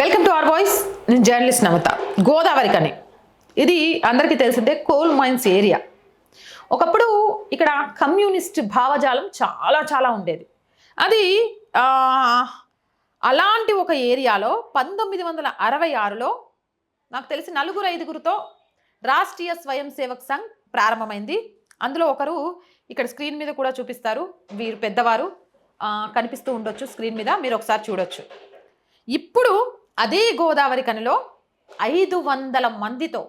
Welcome to our voice నేను journalist నమత. Godavari కని. ఇది అందరికీ తెలిసిందే కోల్ మైన్స్ ఏరియా ఒకప్పుడు ఇక్కడ కమ్యూనిస్ట్ భావజాలం చాలా చాలా ఉండేది. అది అలాంటి ఒక ఏరియాలో పంతొమ్మిది వందల అరవై ఆరులో నాకు తెలిసి నలుగురు ఐదుగురితో రాష్ట్రీయ స్వయం సేవక్ సంఘ్ ప్రారంభమైంది. అందులో ఒకరు ఇక్కడ స్క్రీన్ మీద కూడా చూపిస్తారు. వీరు పెద్దవారు కనిపిస్తూ ఉండొచ్చు స్క్రీన్ మీద. మీరు ఒకసారి చూడొచ్చు. ఇప్పుడు అదే గోదావరి కనిలో ఐదు వందల మందితో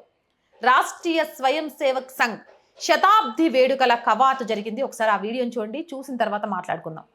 రాష్ట్రీయ స్వయం సేవక్ సంఘ్ శతాబ్ది వేడుకల కవాతు జరిగింది. ఒకసారి ఆ వీడియోని చూడండి చూసిన తర్వాత మాట్లాడుకుందాం.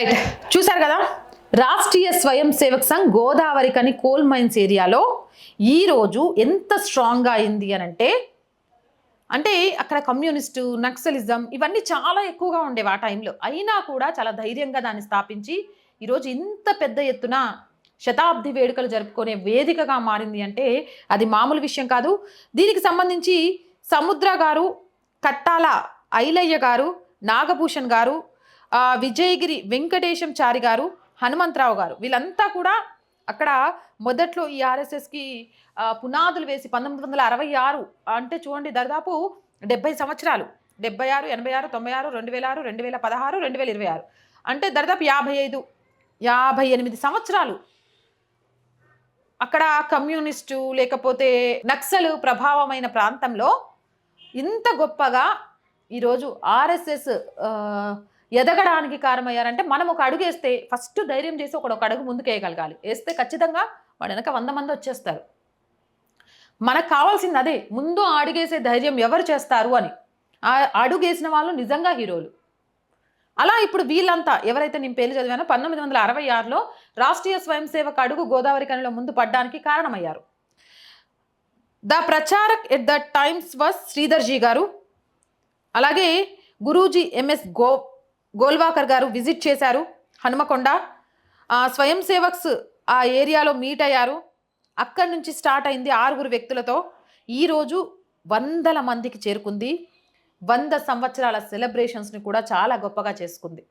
రైట్ చూశారు కదా? రాష్ట్రీయ స్వయం సేవక్ సంఘ్ గోదావరి కని కోల్ మైన్స్ ఏరియాలో ఈరోజు ఎంత స్ట్రాంగ్గా అయింది అని అంటే అంటే అక్కడ కమ్యూనిస్టు నక్సలిజం ఇవన్నీ చాలా ఎక్కువగా ఉండేవి ఆ టైంలో అయినా కూడా చాలా ధైర్యంగా దాన్ని స్థాపించి ఈరోజు ఇంత పెద్ద ఎత్తున శతాబ్ది వేడుకలు జరుపుకునే వేదికగా మారింది అంటే అది మామూలు విషయం కాదు. దీనికి సంబంధించి సముద్ర గారు కట్టాల ఐలయ్య గారు నాగభూషణ్ గారు విజయగిరి వెంకటేశం చారి గారు హనుమంతరావు గారు. వీళ్ళంతా కూడా అక్కడ మొదట్లో ఈ ఆర్ఎస్ఎస్కి పునాదులు వేసి పంతొమ్మిది వందల అరవై ఆరు అంటే చూడండి దాదాపు డెబ్బై సంవత్సరాలు. డెబ్బై ఆరు ఎనభై ఆరు తొంభై ఆరు రెండు వేల ఆరు రెండు వేల పదహారు రెండు వేల ఇరవై ఆరు. అంటే దాదాపు యాభై ఐదు యాభై ఎనిమిది సంవత్సరాలు. అక్కడ కమ్యూనిస్టు లేకపోతే నక్సలు ప్రభావమైన ప్రాంతంలో ఇంత గొప్పగా ఈరోజు ఆర్ఎస్ఎస్ ఎదగడానికి కారణమయ్యారంటే మనం ఒక అడుగు వేస్తే ఫస్ట్ ధైర్యం చేసి ఒకడు ఒక అడుగు ముందుకు వేయగలగాలి. వేస్తే ఖచ్చితంగా వాడు వెనక వంద మంది వచ్చేస్తారు. మనకు కావాల్సింది అదే ముందు అడుగేసే ధైర్యం ఎవరు చేస్తారు అని. ఆ అడుగేసిన వాళ్ళు నిజంగా హీరోలు. అలా ఇప్పుడు వీళ్ళంతా ఎవరైతే నేను పేర్లు చదివానో పంతొమ్మిది వందల అరవై ఆరులో రాష్ట్రీయ స్వయం సేవక అడుగు గోదావరి కనిలో ముందు పడ్డానికి కారణమయ్యారు. The pracharak at the times was Sridharji గారు. అలాగే గురూజీ ఎంఎస్ గో గోల్వాకర్ గారు విజిట్ చేశారు. హనుమకొండ స్వయం సేవక్స్ ఆ ఏరియాలో మీట్ అయ్యారు. అక్కడి నుంచి స్టార్ట్ అయింది ఆరుగురు వ్యక్తులతో. ఈరోజు వందల మందికి చేరుకుంది. వంద సంవత్సరాల సెలబ్రేషన్స్ని కూడా చాలా గొప్పగా చేసుకుంది.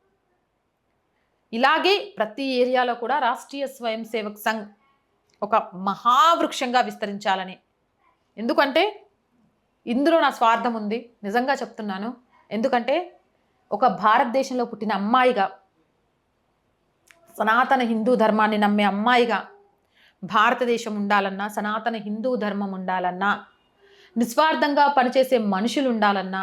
ఇలాగే ప్రతి ఏరియాలో కూడా రాష్ట్రీయ స్వయం సేవక్ సంఘ్ ఒక మహావృక్షంగా విస్తరించాలని. ఎందుకంటే ఇందులో నా స్వార్థం ఉంది. నిజంగా చెప్తున్నాను. ఎందుకంటే ఒక భారతదేశంలో పుట్టిన అమ్మాయిగా సనాతన హిందూ ధర్మాన్ని నమ్మే అమ్మాయిగా భారతదేశం ఉండాలన్నా సనాతన హిందూ ధర్మం ఉండాలన్నా నిస్వార్థంగా పనిచేసే మనుషులు ఉండాలన్నా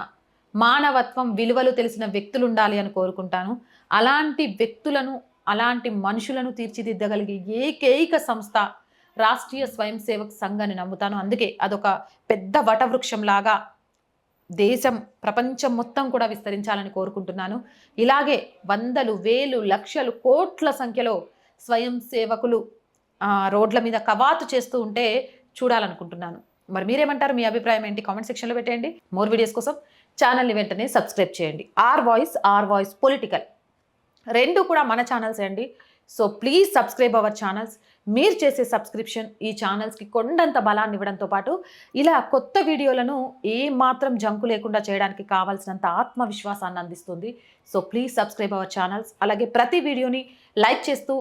మానవత్వం విలువలు తెలిసిన వ్యక్తులు ఉండాలి అని కోరుకుంటాను. అలాంటి వ్యక్తులను అలాంటి మనుషులను తీర్చిదిద్దగలిగే ఏకైక సంస్థ రాష్ట్రీయ స్వయం సేవక్ సంఘ్ అని నమ్ముతాను. అందుకే అదొక పెద్ద వటవృక్షంలాగా దేశం ప్రపంచం మొత్తం కూడా విస్తరించాలని కోరుకుంటున్నాను. ఇలాగే వందలు వేలు లక్షలు కోట్ల సంఖ్యలో స్వయం సేవకులు రోడ్ల మీద కవాతు చేస్తూ ఉంటే చూడాలనుకుంటున్నాను. మరి మీరేమంటారు? మీ అభిప్రాయం ఏంటి? కామెంట్ సెక్షన్లో పెట్టేయండి. మోర్ వీడియోస్ కోసం ఛానల్ని వెంటనే సబ్స్క్రైబ్ చేయండి. R voice R voice political. రెండు కూడా మన ఛానల్స్ అండి. So please subscribe our channels. మీరు చేసే సబ్స్క్రిప్షన్ ఈ ఛానల్స్కి కొండంత బలాన్ని ఇవ్వడంతో పాటు ఇలా కొత్త వీడియోలను ఏ మాత్రం జంకు లేకుండా చేయడానికి కావాల్సినంత ఆత్మవిశ్వాసాన్ని అందిస్తుంది. So please subscribe our channels అలాగే ప్రతి వీడియోని లైక్ చేస్తూ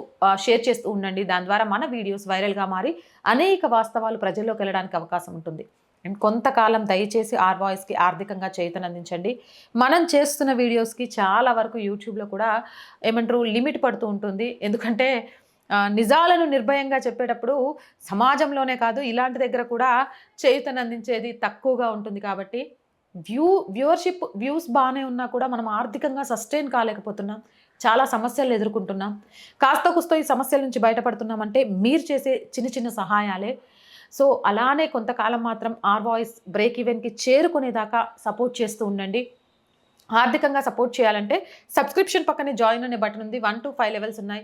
షేర్ చేస్తూ ఉండండి. దాని ద్వారా మన వీడియోస్ వైరల్గా మారి అనేక వాస్తవాలు ప్రజల్లోకి వెళ్ళడానికి అవకాశం ఉంటుంది. అండ్ కొంతకాలం దయచేసి ఆర్ వాయిస్కి ఆర్థికంగా చేతనందించండి మనం చేస్తున్న వీడియోస్కి చాలా వరకు యూట్యూబ్లో కూడా ఏమంటారు లిమిట్ పడుతూ ఉంటుంది. ఎందుకంటే నిజాలను నిర్భయంగా చెప్పేటప్పుడు సమాజంలోనే కాదు ఇలాంటి దగ్గర కూడా చేయుతనందించేది తక్కువగా ఉంటుంది కాబట్టి వ్యూ వ్యూవర్షిప్ వ్యూస్ బాగానే ఉన్నా కూడా మనం ఆర్థికంగా సస్టైన్ కాలేకపోతున్నాం చాలా సమస్యలు ఎదుర్కొంటున్నాం. కాస్త కుస్తో ఈ సమస్యల నుంచి బయటపడుతున్నామంటే మీరు చేసే చిన్న చిన్న సహాయాలే. సో అలానే కొంతకాలం మాత్రం ఆర్ వాయిస్ బ్రేక్ ఈవెన్కి చేరుకునేదాకా సపోర్ట్ చేస్తూ ఉండండి. ఆర్థికంగా సపోర్ట్ చేయాలంటే సబ్స్క్రిప్షన్ పక్కనే జాయిన్ అనే బటన్ ఉంది వన్ టు ఫైవ్ లెవెల్స్ ఉన్నాయి.